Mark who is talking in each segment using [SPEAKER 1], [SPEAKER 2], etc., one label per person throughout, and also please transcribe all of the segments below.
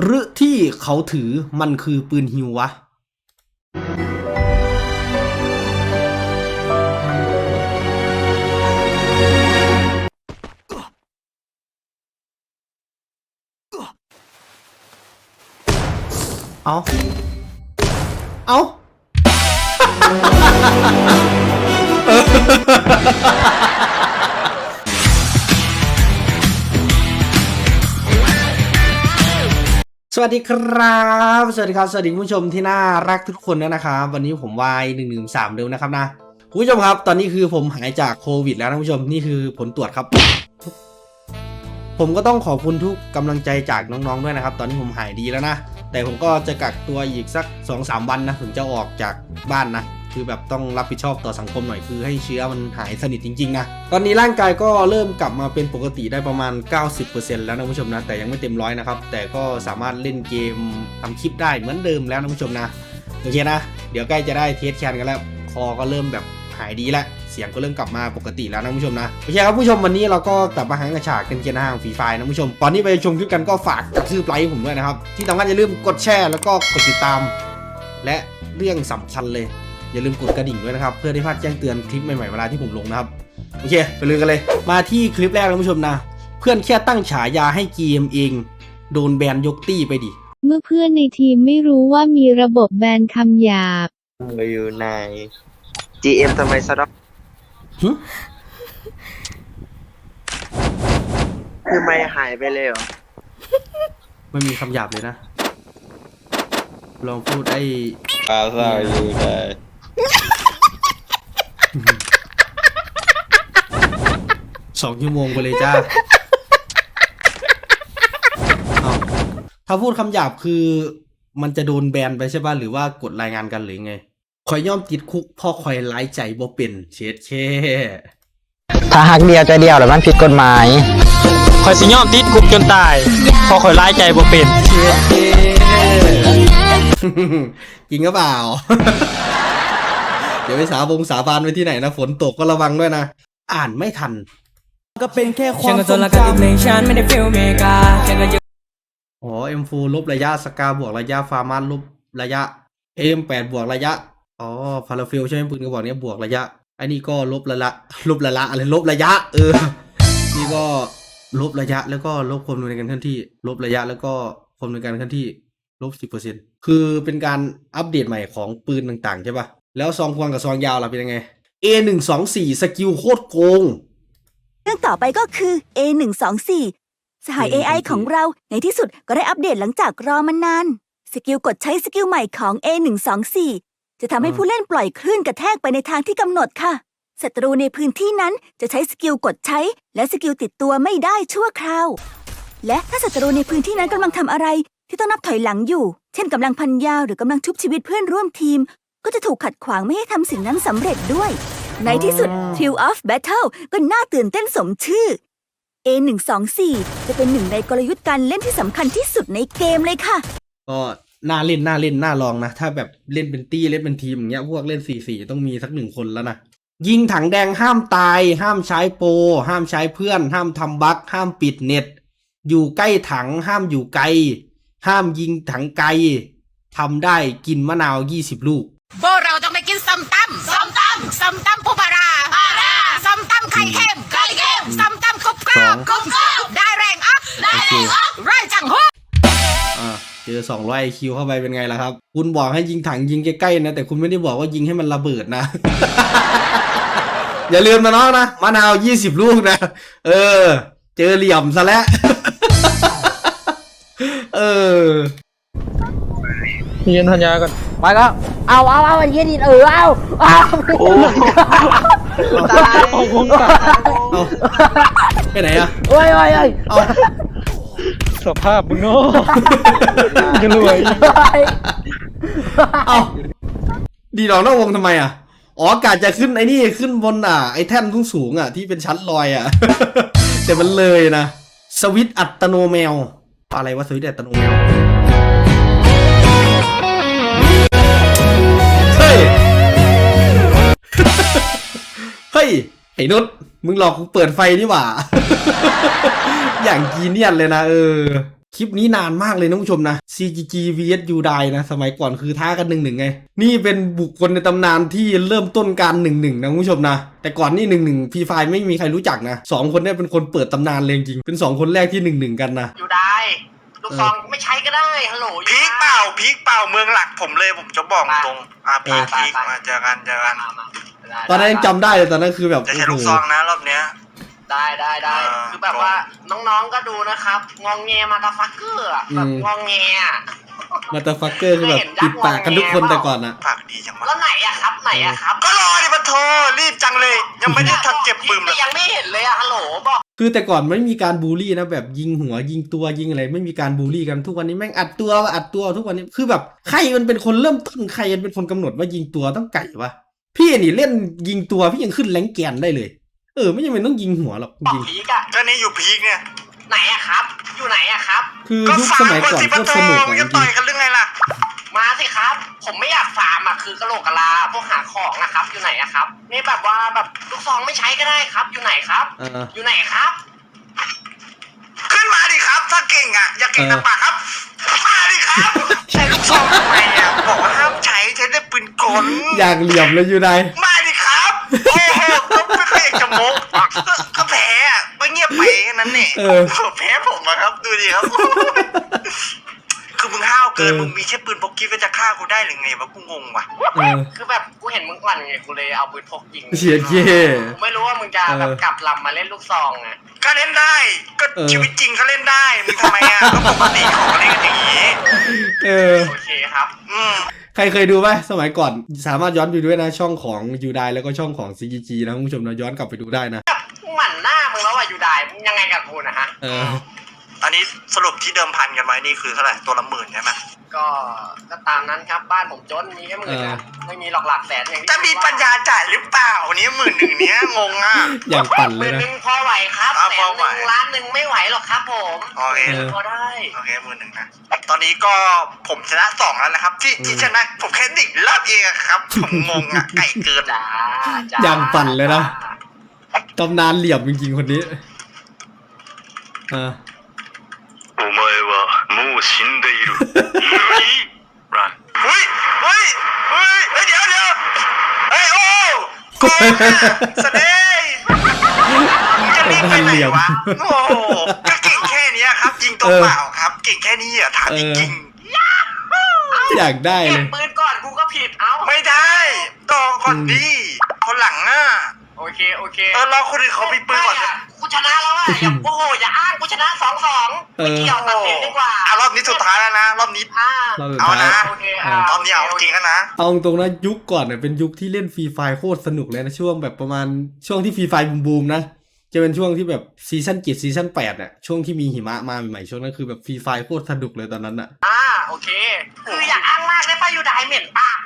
[SPEAKER 1] หรือที่เขาถือมันคือปืนฮิววะ เอาเอา สวัสดีครับ สวัสดีครับ สวัสดีคุณผู้ชมที่น่ารักทุกคนด้วนะครับ วันนี้ผมวายหนึ่งหนึ่งสามเดิมนะครับนะคุณผู้ชมครับ ตอนนี้คือผมหายจากโควิดแล้วนะคุณผู้ชม นี่คือผลตรวจครับ ผมก็ต้องขอบคุณทุกกำลังใจจากน้องๆด้วยนะครับ ตอนนี้ผมหายดีแล้วนะ แต่ผมก็จะกักตัวอีกสัก2อสวันนะ ถึงจะออกจากบ้านนะ คือแบบต้องรับผิดชอบต่อสังคมหน่อยคือให้เชื้อมันหายสนิทจริงๆนะตอนนี้ร่างกายก็เริ่มกลับมาเป็นปกติได้ประมาณ 90%แล้วนะผู้ชมนะแต่ยังไม่เต็มร้อยนะครับแต่ก็สามารถเล่นเกมทำคลิปได้เหมือนเดิมแล้วนะผู้ชมนะโอเคนะ เดี๋ยวใกล้จะได้เทสแคนกันแล้ว คอก็เริ่มแบบหายดีแล้วเสียงก็เริ่มกลับมาปกติแล้วนะผู้ชมนะโอเคครับผู้ชมวันนี้เราก็กลับมาหางกระฉากกันเกียร์ห้างฟรีไฟนะผู้ชมตอนนี้ไปชมคลิปกันก็ฝากกระทืบไลค์ผมด้วยนะครับที่สำคัญอย่าลืมกดแชร์แล้วก็กดติดตาม และเรื่องสำคัญเลย อย่าลืมกดกระดิ่งด้วยนะครับ เพื่อได้พลาดแจ้งเตือนคลิปใหม่ๆเวลาที่ผมลงนะครับ โอเค ไปเลยกันเลย มาที่คลิปแรกนะคุณผู้ชมนะ เพื่อนแค่ตั้งฉายาให้เกมเอง โดนแบนยกตี้ไปดิ
[SPEAKER 2] เมื่อเพื่อนในทีมไม่รู้ว่ามีระบบแบนคำหยาบ
[SPEAKER 3] อยู่ใน GM ทำไมสะดอก
[SPEAKER 1] หึ
[SPEAKER 3] คือไม่หายไปเลยเหรอ
[SPEAKER 1] ไม่มีคำหยาบเลยนะ ลองพูดไอ้
[SPEAKER 4] ปลาซ่าอยู่ได้
[SPEAKER 1] สองชั่วโมงไปเลยจ้าเอาถ้าพูดคำหยาบคือมันจะโดนแบนไปใช่ป่ะหรือว่ากดรายงานกันหรือไงคอยย่อมติดคุกเพ่อคอยร้ายใจบ่เป็นเช็ดแค่
[SPEAKER 5] ถ้าหักเดียวใจเดียวแล้วมันผิดกฎหมาย
[SPEAKER 6] คอยสิยอมติดคุกจนตายพอคอยร้ายใจบ่เป็น
[SPEAKER 1] จริงก็เปล่า เดี๋ยวไปสาบงสาบานไว้ที่ไหนนะ ฝนตกก็ระวังด้วยนะ อ่านไม่ทัน
[SPEAKER 7] ก็เป็นแค่ค
[SPEAKER 8] ฉั
[SPEAKER 7] วานม
[SPEAKER 8] ก็
[SPEAKER 7] ท
[SPEAKER 8] จ
[SPEAKER 7] ร
[SPEAKER 8] น
[SPEAKER 7] ง
[SPEAKER 8] ละกันอีกห
[SPEAKER 7] จำ
[SPEAKER 8] นึ่งฉันไม่ได้ฟิลเมกาฉันก็
[SPEAKER 1] อ๋อ M4 ลบระยะสกาบวกระยะฟาร์มันลบระยะ M8 บวกระยะ อ๋อพาราฟิลใช่ไหมปืนกระบอกเนี้ยบวกระยะอันนี้ก็ลบระละลบระละอะไรลบระยะ เออ นี่ก็ลบระยะแล้วก็ลบความเร็วในการเคลื่อนที่ ลบระยะแล้วก็ความเร็วในการเคลื่อนที่ลบสิบเปอร์เซ็นคือเป็นการอัปเดตใหม่ของปืนต่างๆใช่ปะ แล้วซองควงกับซองยาวล่ะเป็นยังไง A หนึ่งสองสี่สกิลโคตรโกง
[SPEAKER 9] เรื่องต่อไปก็คือ A124 สหาย AI ของเราในที่สุดก็ได้อัปเดตหลังจากรอมานาน สกิลกดใช้สกิลใหม่ของ A124 จะทำให้
[SPEAKER 1] อ่า
[SPEAKER 9] ผู้เล่นปล่อยคลื่นกระแทกไปในทางที่กำหนดค่ะ ศัตรูในพื้นที่นั้นจะใช้สกิลกดใช้ และสกิลติดตัวไม่ได้ชั่วคราว และถ้าศัตรูในพื้นที่นั้นกำลังทำอะไร ที่ต้องนับถอยหลังอยู่ เช่นกำลังพันยาหรือกำลังชุบชีวิตเพื่อนร่วมทีม ก็จะถูกขัดขวางไม่ให้ทำสิ่งนั้นสำเร็จด้วย ในที่สุด t r i l of Battle ก็น่าตื่นเต้นสมชื่อ A124 จะเป็นหนึ่งในกลยุทธ์การเล่นที่สำคัญที่สุดในเกมเลยค่ะ
[SPEAKER 1] ก็น่าเล่นน่าเล่นน่าลองนะ ถ้าแบบเล่นเป็นตี้เล่นเป็นทีมอย่างเงี้ยพวกเล่นสี่สี่ต้องมีสักหนึ่งคนแล้วนะ ยิงถังแดงห้ามตาย ห้ามใช้โปรห้ามใช้เพื่อน ห้ามทำบั๊กห้ามปิดเน็ต อยู่ใกล้ถังห้ามอยู่ไกล ห้ามยิงถังไกลทำได้กินมะนาวยี่สิบลูก
[SPEAKER 10] พวกเราต้องไปกินส้มตำส้มตำส้มตำปูปลาร้าปลาร้าส้มตำไข่เค็มไข่เค็มส้มตำกรุบกรอบกรุบกรอบได้แรงอัพได้แรงอัพไรจังหู
[SPEAKER 1] อ่าเจอสองร้อยคิวเข้าไปเป็นไงล่ะครับ คุณบอกให้ยิงถังยิงใกล้ๆนะ แต่คุณไม่ได้บอกว่ายิงให้มันระเบิดนะ อย่าลืมนะน้องนะมะนาวยี่สิบลูกนะ เออ เจอเหลี่ยมซะแล้วเออ
[SPEAKER 6] เย็นธัญญาก่อน
[SPEAKER 5] ไปก็เอาเอาเอาไอ้เหี้ยนี่เออเอาเอา
[SPEAKER 3] ตาย
[SPEAKER 1] เอาไปไหนอะ
[SPEAKER 5] โอ้ยโอ้ยโอ้ย
[SPEAKER 1] เอา
[SPEAKER 6] สภาพมึงเนาะจะรวย
[SPEAKER 1] เอาดีดอกนอกวงทำไมอะอ๋อกาจะขึ้นไอ้นี่ขึ้นบนอะไอ้แท่นสูงๆอะที่เป็นชั้นลอยอะ แต่มันเลยนะ สวิตช์อัตโนแมว อะไรวะสวิตช์อัตโนแมว ฮ้ย ไอ้นุชมึงหลอกกูเปิดไฟนี่หว่า อย่างกีเนียนเลยนะเออ คลิปนี้นานมากเลยนะผู้ชมนะ CGG vs u d i นะ สมัยก่อนคือท้ากันหนึ่งหนึ่งไง นี่เป็นบุคคลในตำนานที่เริ่มต้นการหนึ่งหนึ่งนะผู้ชมนะ แต่ก่อนนี่หนึ่งหนึ่งพีไฟไม่มีใครรู้จักนะสองคนเนี้เป็นคนเปิดตำนานเลยจริง เป็นสองคนแรกที่หนึ่งหนึ่งกันนะ
[SPEAKER 10] อยู่ได้ลูกซองไม่ใช้ก็ได้ฮัลโหล
[SPEAKER 3] พีกเปล่าพีกเปล่าเมืองหลักผมเลยผมจะบอกตรงอะพีก
[SPEAKER 1] เออ
[SPEAKER 3] พีกมาเจอกันเจอกัน
[SPEAKER 1] ตอนนั้นยังจำได้เลยตอนนั้นคือแบบ
[SPEAKER 3] จะใช้ลูก
[SPEAKER 1] โอ้โห
[SPEAKER 3] ซองนะรอบเนี้ย
[SPEAKER 10] ได้ได้ได้
[SPEAKER 3] อ่า
[SPEAKER 10] คือแบบว่าน้องๆก็ดูนะครับ งองแงมาตาฟักเกอร์อะแบบงองแงอะ
[SPEAKER 1] มาตาฟักเกอร์คือแบบปิดปากกันทุกคนแต่ก่อนอะ
[SPEAKER 3] ปากดีจังวะ
[SPEAKER 10] แล้วไหนอะครับไหนอะครับ
[SPEAKER 3] ก็รอดิมันโทรรีบจังเลย ยังไม่ได้ทันเก็บปืนเลย
[SPEAKER 10] ยังไม่เห็นเลยอะฮัลโหลบอก
[SPEAKER 1] คือแต่ก่อนไม่มีการบูลลี่นะแบบยิงหัวยิงตัวยิงอะไรไม่มีการบูลลี่กันทุกวันนี้แม่งอัดตัวอัดตัวทุกวันนี้คือแบบใครมันเป็นคนเริ่มต้นใครมันเป็นคนกำหนดว่ายิงตัวต้องไก่วะ พี่นี่เล่นยิงตัวพี่ยังขึ้นแรงแกนได้เลย เออ ไม่จำเป็นต้องยิงหัวหรอก
[SPEAKER 10] บอก
[SPEAKER 1] จริง
[SPEAKER 10] พีกอะ
[SPEAKER 3] ก็นี่อยู่พีกเนี่ย
[SPEAKER 10] ไหนอะครับ อยู่ไหนอะครับ
[SPEAKER 1] คือ
[SPEAKER 3] ก็
[SPEAKER 1] ยุค
[SPEAKER 3] ฟา
[SPEAKER 1] ส
[SPEAKER 3] ร์ม
[SPEAKER 1] มัย
[SPEAKER 3] คน
[SPEAKER 1] ก่อน
[SPEAKER 3] สิ
[SPEAKER 1] โค
[SPEAKER 3] ปะ
[SPEAKER 1] ตร
[SPEAKER 3] โท
[SPEAKER 1] สนุก
[SPEAKER 3] มึง
[SPEAKER 1] อะจ
[SPEAKER 3] จะ
[SPEAKER 1] ริ
[SPEAKER 3] ต่องยกันเรื่องไงล่ะ
[SPEAKER 10] มาสิครับ ผมไม่อยากฟาร์มอะคือกระโหลกกะลาพวกหาของอะครับ อยู่ไหนอะครับนี่แบบว่าแบบลูกซองไม่ใช้ก็ได้ครับ อยู่ไหนครับ
[SPEAKER 1] เออ
[SPEAKER 10] อยู่ไหนครับ
[SPEAKER 3] ขึ้นมาดิครับ ถ้าเก่งอะอย่าเก่ง
[SPEAKER 1] เออ
[SPEAKER 3] แต่ปากครับ มาดิครับ ใช้ นกล
[SPEAKER 1] อย่างเหลี่ยมเลยอยู่ใด
[SPEAKER 3] มาดิครับ โอ้โหก็ไม่เคยอยากจะโมกก็ก็แพ้อะก็เงียบไปแค่นั้นเนี่ย
[SPEAKER 1] เออ
[SPEAKER 3] แพ้ผมอะครับ ดูดิครับ คือมึงห้าวเกิน
[SPEAKER 1] เออ
[SPEAKER 3] มึงมีแค่ปืนพกกิ๊บจะฆ่ากูได้หรือไงวะกูงงว่ะ
[SPEAKER 1] เออ
[SPEAKER 10] คือแบบกูเห็นมึงอ่อนไงกูเลยเอาปืนพกยิง
[SPEAKER 1] เฉียดเย่
[SPEAKER 10] กูไม่รู้ว่ามึงจะแบบ
[SPEAKER 1] เออ
[SPEAKER 10] กลับลำมาเล่นลูกซองไง
[SPEAKER 3] ก็เล่นได้ ก็
[SPEAKER 1] เออ
[SPEAKER 3] ชีวิตจริงก็เล่นได้ มึงทำไมอะ ก็ปกติของเล่นกันอย่างนี้
[SPEAKER 1] เออ
[SPEAKER 10] โอเคครับ
[SPEAKER 3] อืม
[SPEAKER 1] ใครเคยดูไหมสมัยก่อนสามารถย้อนไปดูด้วยนะช่องของยูไดแล้วก็ช่องของ CGG นะคุณผู้ชมนะย้อนกลับไปดูได้นะ
[SPEAKER 10] กูหมั่นหน้ามึงแล้วอะอยู่ได้มึงยังไงกับกูนะฮะ
[SPEAKER 1] เออ
[SPEAKER 3] อันนี้สรุปที่เดิมพันกันไว้นี่คือเท่าไหร่ตัวละหมื่นใช่ไหม
[SPEAKER 10] ก็ก็ตามนั้นครับบ้านผมจนมีแค่หมื่น
[SPEAKER 1] เออ
[SPEAKER 10] นะไม่มีหลอกหลักแสนอย่างที่
[SPEAKER 3] จะมีปัญญาจ่ายหรือเปล่าอันนี้หมื่นหนึ่งเนี้ยงงอะ
[SPEAKER 1] อย่างปั่น
[SPEAKER 10] ห
[SPEAKER 1] เล
[SPEAKER 10] มื่
[SPEAKER 1] ย
[SPEAKER 10] น
[SPEAKER 1] นะ
[SPEAKER 10] หนึ่งพอไหวครับ
[SPEAKER 3] อะ
[SPEAKER 10] แส
[SPEAKER 3] พอน
[SPEAKER 10] ห
[SPEAKER 3] ไหว
[SPEAKER 10] นึ่งล้านหนึ่งไม่ไหวหรอกครับผม
[SPEAKER 3] โอเค
[SPEAKER 1] เออ
[SPEAKER 10] พอได้
[SPEAKER 3] โอเคหมื่นหนึ่งนะตอนนี้ก็ผมชนะสองแล้วนะครับ ที่ที่
[SPEAKER 1] อืม
[SPEAKER 3] ชนะผมแค่ดิ่งรอบเองอะครับ ผมงงอะไก่เกิน
[SPEAKER 10] จ้าจ้า
[SPEAKER 1] อย่างปั่นเลยนะ ตำนานเหลี่ยมจริงๆคนนี้ อ่า
[SPEAKER 7] お前はもう死んでいる。何ラン。
[SPEAKER 3] เฮ้ยเฮ้ยเฮ้ยเฮ้ยเดี๋ยวเดี๋ยวเฮ้ยโอ้โกงอะแสดงมึงจะรีบไปไหนวะโอ้โหก็เก่งแค่เนี้ยครับ ยิงตัวเปล่าครับ เก่งแค่นี้อ่ะถามจริงๆ
[SPEAKER 1] อยากได้เล
[SPEAKER 10] เก็บ
[SPEAKER 1] ย
[SPEAKER 10] ปืนก่อนกูก็ผิดเอ้า
[SPEAKER 3] ไม่ได้ต่อก่อนดีคนหลังอ่ะ
[SPEAKER 10] โอเคโอเค
[SPEAKER 3] เออรอคนอื่นเขามีปืนก่อน
[SPEAKER 10] ไม่ะกูชนะแล้วอะอย่าโอ้โหอย่าอ้างกูชนะสองสองไม่เกี่ยวตัดสินดีกว่า
[SPEAKER 3] อะรอบนี้สุดท้ายแล้วนะรอบนี้
[SPEAKER 10] อ่าร
[SPEAKER 1] อบสุด
[SPEAKER 3] เอา
[SPEAKER 1] ท้าย
[SPEAKER 3] นะ
[SPEAKER 10] โอเคอ่าร
[SPEAKER 3] อบนี้เอาจริงแล้วนะ
[SPEAKER 1] เอาตรงๆนะยุคก่อนเนี่ยเป็นยุคที่เล่นฟรีไฟโคตรสนุกเลยนะช่วงแบบประมาณช่วงที่ฟรีไฟบูมๆนะ จะเป็นช่วงที่แบบซีซั่นเจ็ดซีซั่นแปดเนี่ยช่วงที่มีหิมะมาใหม่ๆช่วงนั้นคือแบบฟรีไฟโคตรสนุกเลยตอนนั้นอะ
[SPEAKER 10] อ่า โอเค คืออย่าอ้างมากได้ป่ะอยู่ได้เหม็นปาก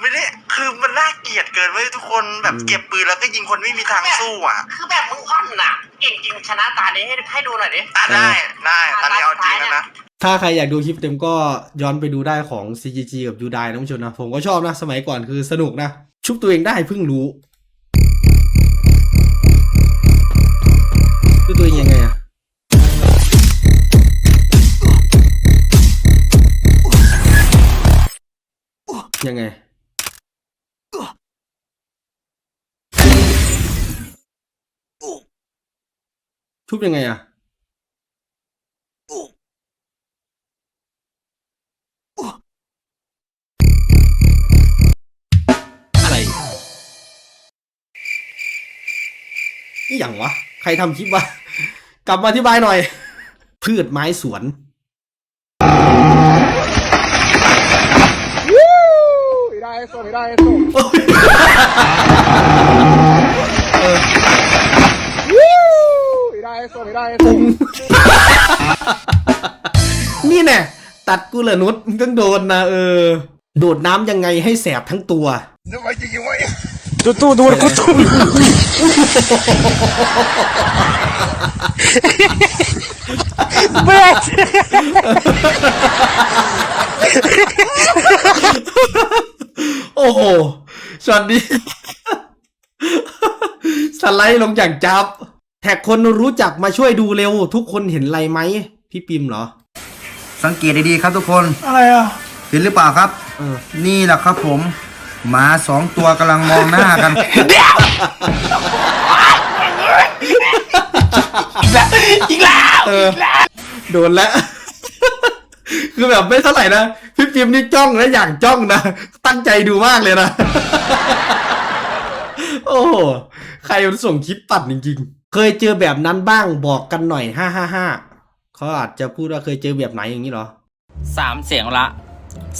[SPEAKER 3] ไม่ได้คือมันน่าเกลียดเกินเว้ยทุกคนแบบเก็บปืนแล้วก็ยิงคนไม่มีทางสู้อะ
[SPEAKER 10] คือแบบมึงอ่อนน่ะ เก่งจริงชนะตานี้ให้ให้ดูหน่อยดิ
[SPEAKER 3] อะได้ได้ตอนนี้เอาจริงแล้วนะ
[SPEAKER 1] ถ้าใครอยากดูคลิปเต็มก็ย้อนไปดูได้ของ CGG กับยูไดนะคุณผู้ชมนะ ผมก็ชอบนะ สมัยก่อนคือสนุกนะ ชุบตัวเองได้เพิ่งรู้ ยังไงชุบยังไงอะอะไรนี่อย่างวะ ใครทำคลิปวะ กลับมาอธิบายหน่อย พืชไม้สวน เออนี่แน่ตัดกูเหรอนุชมึงต้องโดนนะเออโดดน้ำยังไงให้แสบทั้งตัว
[SPEAKER 6] ตูตูดูกูตู
[SPEAKER 1] โอ้โหสวัสดีสไลด์ลงอย่างจับ แท็กคนรู้จักมาช่วยดูเร็ว ทุกคนเห็นอะไรไหม พี่ปิมเหรอ
[SPEAKER 5] สังเกตดีๆครับทุกคน
[SPEAKER 1] อะไรอะ
[SPEAKER 5] เห็นหรือเปล่าครับ
[SPEAKER 1] เออ
[SPEAKER 5] นี่แหละครับผมหมาสองตัวกำลังมองหน้ากัน
[SPEAKER 1] เออโดนแล้ว คือแบบไม่เท่าไหร่นะพี่ปิมนี่จ้องนะอย่างจ้องนะตั้งใจดูมากเลยนะ โอ้โหใครมันส่งคลิปปัดจริงๆ เคยเจอแบบนั้นบ้างบอกกันหน่อยห้าห้าห้าเขาอาจจะพูดว่าเคยเจอแบบไหนอย่างนี้เหรอ
[SPEAKER 8] สามเสียงละ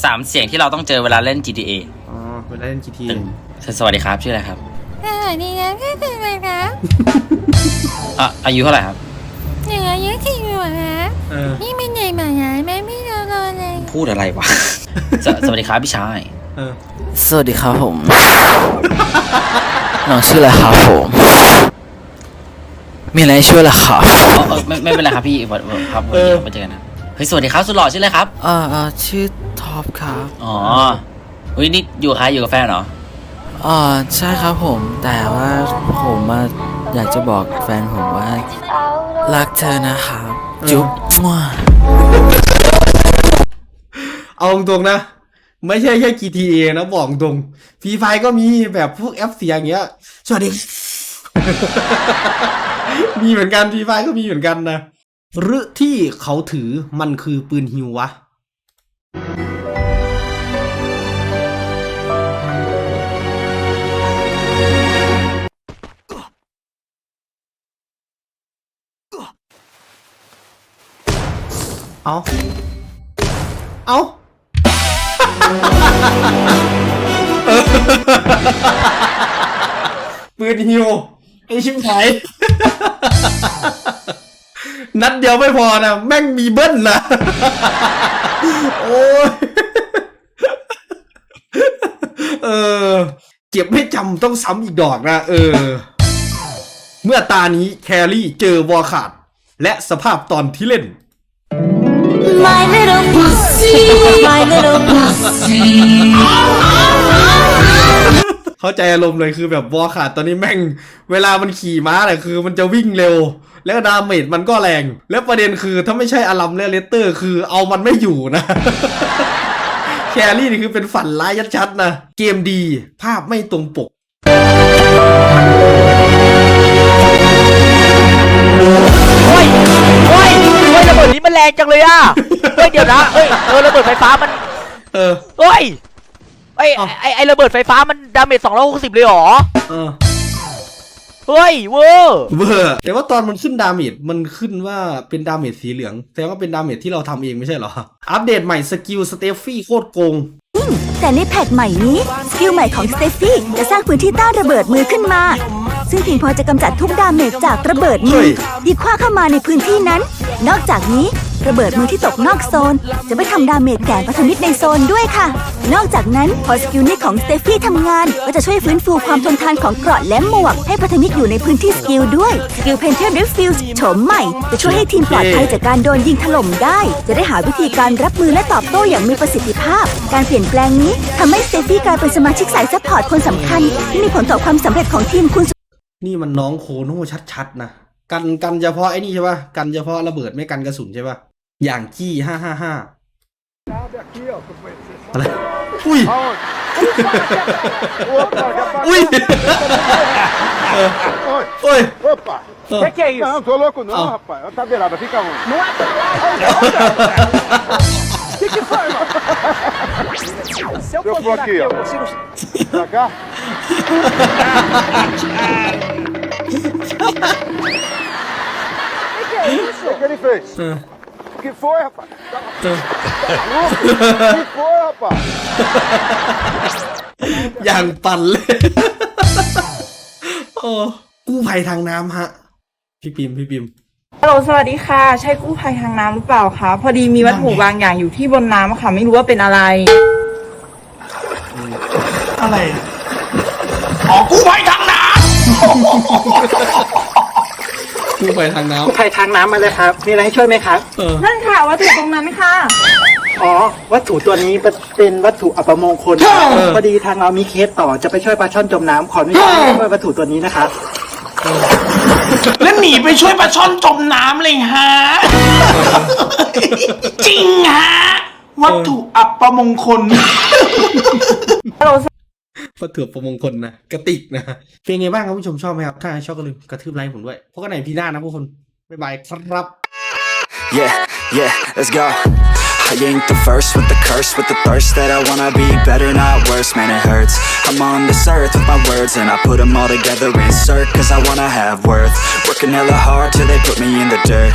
[SPEAKER 8] สามเสียงที่เราต้องเจอเวลาเล่น GTA
[SPEAKER 1] อ๋อเวลาเล่น GTA
[SPEAKER 8] สวัสดีครับชื่ออะไรครับ
[SPEAKER 10] สวัสดีนะพี่เป็นไงครับ
[SPEAKER 8] อะอายุเท่าไหร่ครับ
[SPEAKER 10] หนึ่งอายุสี่ขวบครับ
[SPEAKER 1] เออ
[SPEAKER 10] นี่เป็นใหญ่หมาหายไหมไม่รอรอเลย
[SPEAKER 8] พูดอะไรวะสวสวัสดีครับพี่ชาย
[SPEAKER 1] เออ
[SPEAKER 8] สวัสดีครับผม น้องชื่ออะไรครับผม มีอะไรช่วยล่ะครับไม่ไม่เป็นไรครับพี่วันวันครับวันนี้มาเจอกันนะเฮ้ยสวัสดีครับสุดหล่อชื่ออะไรครับ
[SPEAKER 11] อ่าอ่าชื่อท็อปครับ
[SPEAKER 8] อ๋อเฮ้ยนี่อยู่กับใครอยู่กับแฟนเหรอ
[SPEAKER 11] อ่าใช่ครับผม แต่ว่าผมอะอยากจะบอกแฟนผมว่า รักเธอนะครับ จุ๊บมั่ว
[SPEAKER 1] เอาตรงๆนะ ไม่ใช่แค่ GTA นะบอกตรงฟีไฟก็มีแบบพวกแอปเสียงเงี้ยสวัสดี มีเหมือนกันฟีไฟก็มีเหมือนกันนะหรือที่เขาถือมันคือปืนฮิววะเอาเอา ปืนฮิวไอชิมไายนัดเดียวไม่พอนะแม่งมีเบิ้ลนะโอ้ยเออ เก็บไม่จำต้องซ้ำอีกดอกนะ เออ เมื่อตานี้แครี่เจอวอลขาด และสภาพตอนที่เล่น
[SPEAKER 9] My little pussy My little pussy
[SPEAKER 1] เข้าใจอารมณ์เลยคือแบบวอขาดตอนนี้แม่ง เวลามันขี่ม้าเนี่ยคือมันจะวิ่งเร็ว แล้วดาเมจมันก็แรง แล้วประเด็นคือถ้าไม่ใช่อารัมและเลสเตอร์คือเอามันไม่อยู่นะแครี่นี่คือเป็นฝันร้ายชัดๆนะ เกมดีภาพไม่ตรงปก
[SPEAKER 5] โอ้ยโอ้ยโอ้ยระเบิดนี้มันแรงจังเลยอะเฮ้ยเดี๋ยวนะเอ้ยเออระเบิดไฟฟ้ามัน
[SPEAKER 1] เออ
[SPEAKER 5] เฮ้ยไอ้
[SPEAKER 1] เอ้า
[SPEAKER 5] ไอ้ไอ้ระเบิดไฟฟ้ามันดาเมจสองร้อยหกสิบเลยเหรอ
[SPEAKER 1] เออ
[SPEAKER 5] เฮ้ยเวอร์
[SPEAKER 1] เบอร์แต่ว่าตอนมันขึ้นดาเมจมันขึ้นว่าเป็นดาเมจสีเหลืองแสดงว่าเป็นดาเมจที่เราทำเองไม่ใช่เหรอ อัปเดตใหม่สกิลสเตฟฟี่โคตรโกง
[SPEAKER 9] แต่ในแพทใหม่นี้สกิลใหม่ของสเตฟฟี่จะสร้างพื้นที่ต้านระเบิดมือขึ้นมา ซึ่งเพียงพอจะกำจัดทุกดาเมจจากระเบิดมื
[SPEAKER 1] เฮ้
[SPEAKER 9] อยที่คว้าเข้ามาในพื้นที่นั้น นอกจากนี้ ระเบิดมือที่ตกนอกโซน จะไม่ทำดาเมจแก่พันธมิตรในโซนด้วยค่ะ นอกจากนั้นพอสกิลนี้ของสเตฟฟี่ทำงาน ก็จะช่วยฟื้นฟูความทนทานของเกราะและหมวก ให้พันธมิตรอยู่ในพื้นที่สกิลด้วย สกิลเพนเทอร์ริฟฟิลโฉมใหม่ จะช่วยให้ทีมปลอดภัยจากการโดนยิงถล่มได้ จะได้หาวิธีการรับมือและตอบโต้อย่างมีประสิทธิภาพ การเปลี่ยนแปลงนี้ทำให้สเตฟฟี่กลายเป็นสมาชิกสายซัพพอร์ตคนสำคัญที่มีผลต่อความสำเร็จของทีมคุณ
[SPEAKER 1] นี่มันน้องโคโน่ชัดๆนะกันกันเฉพาะไอ้นี่ใช่ปะกันเฉพาะระเบิดไม่กันกระสุนใช่ปะ อย่างจี้ห้าห้าห้าอะไร อุ้ย อุ้ยเออโอ้ย
[SPEAKER 3] Opa!
[SPEAKER 1] เออ
[SPEAKER 3] Que é isso? Não, tô louco não,
[SPEAKER 1] Ah.
[SPEAKER 3] rapaz. Tá beirada, fica onde? Não é O que, que foi, mano? Se eu, for aqui, ó. eu consigo... Pra cá? O que, que é isso? O que, que ele fez?
[SPEAKER 1] É.
[SPEAKER 3] O que foi, rapaz? Tá
[SPEAKER 1] É.
[SPEAKER 3] maluco? O que foi, rapaz?
[SPEAKER 1] อย่างปั่นเลย โอ้กู้ภัยทางน้ำฮะ พี่ปิมพี่ปิม
[SPEAKER 12] ฮัลโหลสวัสดีค่ะ ใช่กู้ภัยทางน้ำหรือเปล่าคะพอดีมีวัตถุบางอย่างอยู่ที่บนน้ำค่ะ ไม่รู้ว่าเป็นอะไร
[SPEAKER 1] อะไร
[SPEAKER 3] อ๋อกู้ภัยทางน้
[SPEAKER 1] กู้ภัยทางน้
[SPEAKER 5] กู้ภัยทางน้ำมาเลยครับ มีอะไรให้ช่วยไหมครับำ
[SPEAKER 1] เออ
[SPEAKER 12] นั่นค่ะวัตถุตรงนั้นค่ะ
[SPEAKER 5] อ๋อ วัตถุตัวนี้เป็นวัตถุอัปมงคลครับพอดีทางเรามีเคสต่อจะไปช่วยปลาช่อนจมน้ำขออนุญาตช่วยวัตถุตัวนี้นะครับ
[SPEAKER 13] แล้วหนีไปช่วยปลาช่อนจมน้ำเลยฮะ จริงฮะ วัตถุอัปมงคล
[SPEAKER 1] ประถือประมงคลนะกระติกนะเป็นไงบ้างครับผู้ชมชอบไหมครับ ถ้าชอบก็ลืมกระทืบไลค์ผมด้วยพบกันใหม่พีหน้านะพวกคนบ๊ายบายครับ
[SPEAKER 14] Yeah, yeah, let's go. I ain't the first with the curse, with the thirst that I wanna be better, not worse, man, it hurts. I'm on this earth with my words, and I put them all together, insert, cause I wanna have worth. Working hella hard till they put me in the dirt.